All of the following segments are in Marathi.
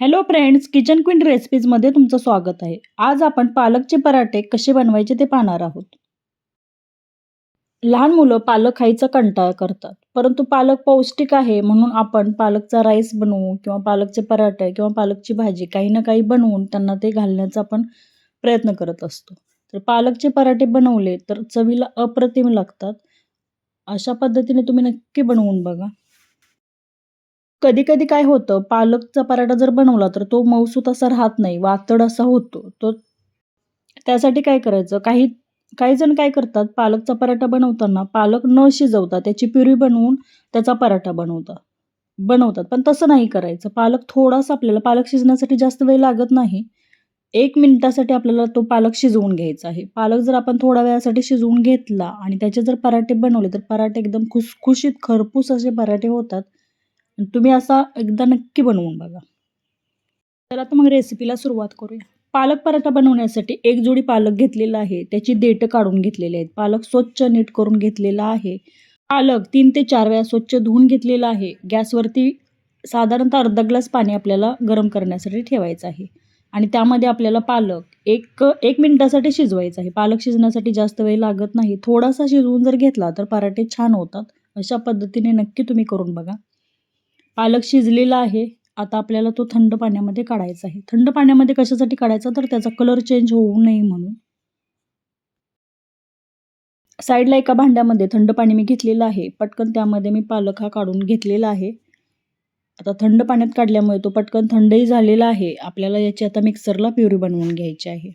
हॅलो फ्रेंड्स किचन क्वीन रेसिपीजमध्ये तुमचं स्वागत आहे. आज आपण पालकचे पराठे कसे बनवायचे ते पाहणार आहोत. लहान मुलं पालक खायचा कंटाळा करतात परंतु पालक पौष्टिक आहे म्हणून आपण पालकचा राईस बनवू किंवा पालकचे पराठे किंवा पालकची भाजी काही ना काही बनवून त्यांना ते घालण्याचा आपण प्रयत्न करत असतो. तर पालकचे पराठे बनवले तर चवीला अप्रतिम लागतात. अशा पद्धतीने तुम्ही नक्की बनवून बघा. कधी कधी काय होतं पालकचा पराठा जर बनवला तर तो मऊसूत असा राहत नाही वातड असा होतो. तो त्यासाठी काय करायचं काही काही जण काय करतात पालकचा पराठा बनवताना पालक न शिजवता त्याची प्युरी बनवून त्याचा पराठा बनवतात बनवतात. पण तसं नाही करायचं. पालक थोडासा आपल्याला पालक शिजण्यासाठी जास्त वेळ लागत नाही. एक मिनिटासाठी आपल्याला तो पालक शिजवून घ्यायचा आहे. पालक जर आपण थोड्या वेळासाठी शिजवून घेतला आणि त्याचे जर पराठे बनवले तर पराठे एकदम खुसखुशीत खरपूस असे पराठे होतात. तुम्ही असा एकदा नक्की बनवून बघा. तर आता मग रेसिपीला सुरुवात करूया. पालक पराठा बनवण्यासाठी एक जोडी पालक घेतलेला आहे. त्याची देठं काढून घेतलेले आहेत. पालक स्वच्छ नीट करून घेतलेला आहे. पालक तीन ते चार वेळा स्वच्छ धुवून घेतलेला आहे. गॅसवरती साधारणतः अर्धा ग्लास पाणी आपल्याला गरम करण्यासाठी ठेवायचं आहे. आणि त्यामध्ये आपल्याला पालक एक एक मिनटासाठी शिजवायचं आहे. पालक शिजण्यासाठी जास्त वेळ लागत नाही. थोडासा शिजवून जर घेतला तर पराठे छान होतात. अशा पद्धतीने नक्की तुम्ही करून बघा. पालक शिजलेला आहे. आता आपल्याला तो थंड पाण्यामध्ये काढायचा आहे. थंड पाण्यामध्ये कशासाठी काढायचा? तर त्याचा कलर चेंज होऊ नये म्हणून. साईडला एका भांड्यामध्ये थंड पाणी मी घेतलेलं आहे. पटकन त्यामध्ये मी पालक हा काढून घेतलेला आहे. आता थंड पाण्यात काढल्यामुळे तो पटकन थंडही झालेला आहे. आपल्याला याची आता मिक्सरला प्युरी बनवून घ्यायची आहे.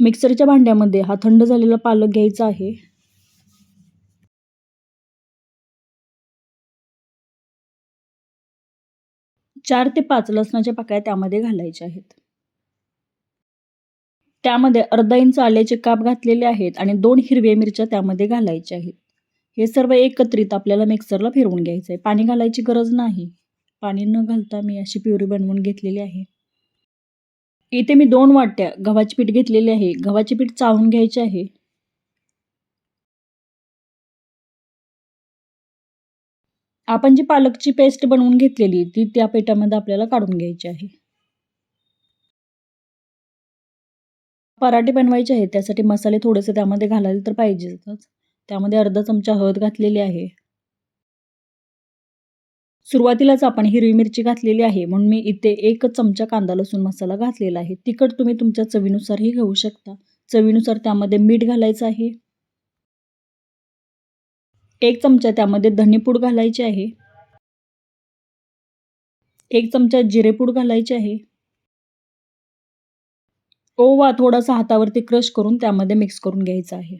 मिक्सरच्या भांड्यामध्ये हा थंड झालेला पालक घ्यायचा आहे. चार ते पाच लसणाच्या पाकळ्या त्यामध्ये घालायच्या आहेत. त्यामध्ये अर्धा इंच आल्याचे काप घातलेले आहेत आणि दोन हिरव्या मिरच्या त्यामध्ये घालायच्या आहेत. हे सर्व एकत्रित आपल्याला मिक्सरला फिरवून घ्यायचं आहे पाणी घालायची गरज नाही. पाणी न घालता मी अशी प्युरी बनवून घेतलेली आहे. इथे मी दोन वाट्या गव्हाचे पीठ घेतलेले आहे. गव्हाचे पीठ चाळून घ्यायचे आहे. आपण जी पालकची पेस्ट बनवून घेतलेली ती त्या पेटामध्ये आपल्याला काढून घ्यायची आहे. पराठे बनवायचे आहेत त्यासाठी मसाले थोडेसे त्यामध्ये घालायला तर पाहिजेतच. त्यामध्ये अर्धा चमचा हळद घातलेली आहे. सुरुवातीलाच आपण हिरवी मिरची घातलेली आहे म्हणून मी इथे एक चमचा कांदा लसूण मसाला घातलेला आहे. तिखट तुम्ही तुमच्या चवीनुसारही घेऊ शकता. चवीनुसार त्यामध्ये मीठ घालायचं आहे. एक चमचा त्यामध्ये धनेपूड घालायची आहे. एक चमचा जिरेपूड घालायचे आहे. ओवा थोडासा हातावरती क्रश करून त्यामध्ये मिक्स करून घ्यायचा आहे.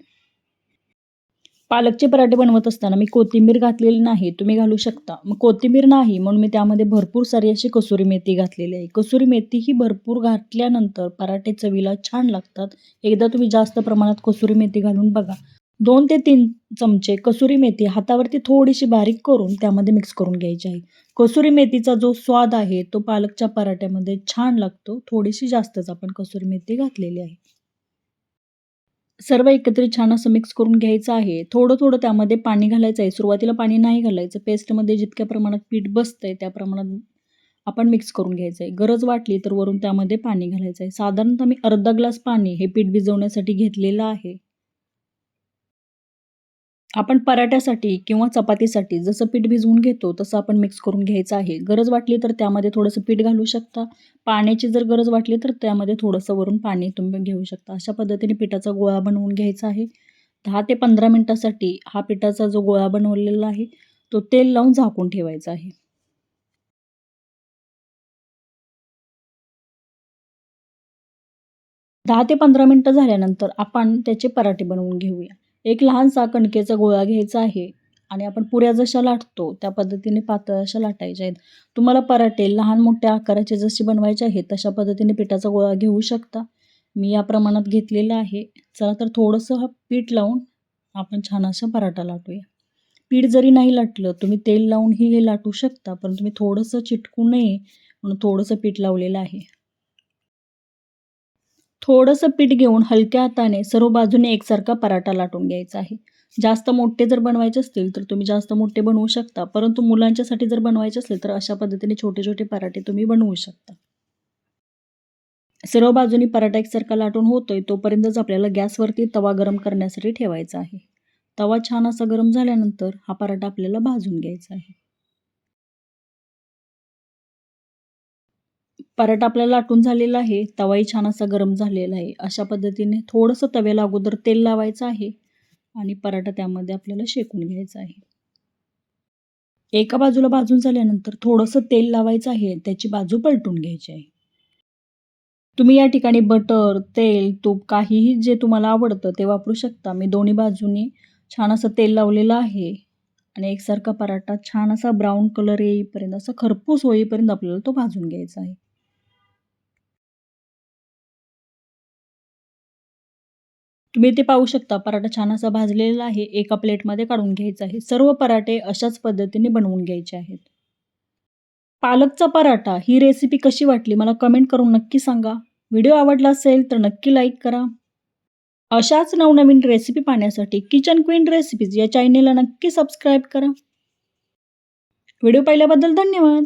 पालकचे पराठे बनवत असताना मी कोथिंबीर घातलेली नाही तुम्ही घालू शकता. मग कोथिंबीर नाही म्हणून मी त्यामध्ये भरपूर सारी अशी कसुरी मेथी घातलेली आहे. कसुरी मेथी ही भरपूर घातल्यानंतर पराठे चवीला छान लागतात. एकदा तुम्ही जास्त प्रमाणात कसुरी मेथी घालून बघा. दोन ते तीन चमचे कसुरी मेथी हातावरती थोडीशी बारीक करून त्यामध्ये मिक्स करून घ्यायची आहे. कसुरी मेथीचा जो स्वाद आहे तो पालकच्या पराठ्यामध्ये छान लागतो. थोडीशी जास्तच आपण कसुरी मेथी घातलेली आहे. सर्व एकत्रित छान असं मिक्स करून घ्यायचं आहे. थोडं थोडं त्यामध्ये पाणी घालायचं आहे. सुरुवातीला पाणी नाही घालायचं. पेस्टमध्ये जितक्या प्रमाणात पीठ बसतं आहे त्या प्रमाणात आपण मिक्स करून घ्यायचं आहे. गरज वाटली तर वरून त्यामध्ये पाणी घालायचं आहे. साधारणतः मी अर्धा ग्लास पाणी हे पीठ भिजवण्यासाठी घेतलेलं आहे. आपण पराठ्यासाठी किंवा चपातीसाठी जसं पीठ भिजवून घेतो तसं आपण मिक्स करून घ्यायचं आहे. गरज वाटली तर त्यामध्ये थोडंसं पीठ घालू शकता. पाण्याची जर गरज वाटली तर त्यामध्ये थोडंसं वरून पाणी तुम्ही घेऊ शकता. अशा पद्धतीने पिठाचा गोळा बनवून घ्यायचा आहे. दहा ते पंधरा मिनटासाठी हा पिठाचा जो गोळा बनवलेला आहे तो तेल लावून झाकून ठेवायचा आहे. दहा ते पंधरा मिनटं झाल्यानंतर आपण त्याचे पराठे बनवून घेऊया. एक लहानसा कणकेचा गोळा घ्यायचा आहे आणि आपण पुऱ्या जशा लाटतो त्या पद्धतीने पातळ अशा लाटायच्या आहेत. तुम्हाला पराठे लहान मोठ्या आकाराचे जसे बनवायचे आहेत तशा पद्धतीने पिठाचा गोळा घेऊ शकता. मी या प्रमाणात घेतलेला आहे. चला तर थोडंसं हा पीठ लावून आपण छान असा पराठा लाटूया. पीठ जरी नाही लाटलं तुम्ही तेल लावूनही हे लाटू शकता पण तुम्ही थोडंसं चिटकू नये म्हणून थोडंसं पीठ लावलेलं आहे. थोडंसं पीठ घेऊन हलक्या हाताने सर्व बाजूने एकसारखा पराठा लाटून घ्यायचा आहे. जास्त मोठे जर बनवायचे असतील तर तुम्ही जास्त मोठे बनवू शकता. परंतु मुलांच्यासाठी जर बनवायचे असले तर अशा पद्धतीने छोटे छोटे पराठे तुम्ही बनवू शकता. सर्व बाजूनी पराठा एकसारखा लाटून होतोय तोपर्यंतच आपल्याला गॅसवरती तवा गरम करण्यासाठी ठेवायचा आहे. तवा छान असा गरम झाल्यानंतर हा पराठा आपल्याला भाजून घ्यायचा आहे. पराठा आपल्याला लाटून झालेला आहे तवाही छान असा गरम झालेला आहे. अशा पद्धतीने थोडंसं तव्याला अगोदर तेल लावायचं आहे आणि पराठा त्यामध्ये आपल्याला शेकून घ्यायचा आहे. एका बाजूला भाजून झाल्यानंतर थोडंसं तेल लावायचं आहे त्याची बाजू पलटून घ्यायची आहे. तुम्ही या ठिकाणी बटर तेल तूप काहीही जे तुम्हाला आवडतं ते वापरू शकता. मी दोन्ही बाजूनी छान असं तेल लावलेलं आहे आणि एकसारखा पराठा छान असा ब्राऊन कलर येईपर्यंत असं खरपूस होईपर्यंत आपल्याला तो भाजून घ्यायचा आहे. तुम्ही ते पाहू शकता. पराठा छान असा भाजलेला आहे. एका प्लेटमध्ये काढून घ्यायचा आहे. सर्व पराठे अशाच पद्धतीने बनवून घ्यायचे आहेत. पालकचा पराठा ही रेसिपी कशी वाटली? मला कमेंट करून नक्की सांगा. व्हिडिओ आवडला असेल तर नक्की लाईक करा. अशाच नवनवीन रेसिपी पाहण्यासाठी किचन क्वीन रेसिपीज या चॅनेलला नक्की सबस्क्राईब करा. व्हिडिओ पाहिल्याबद्दल धन्यवाद.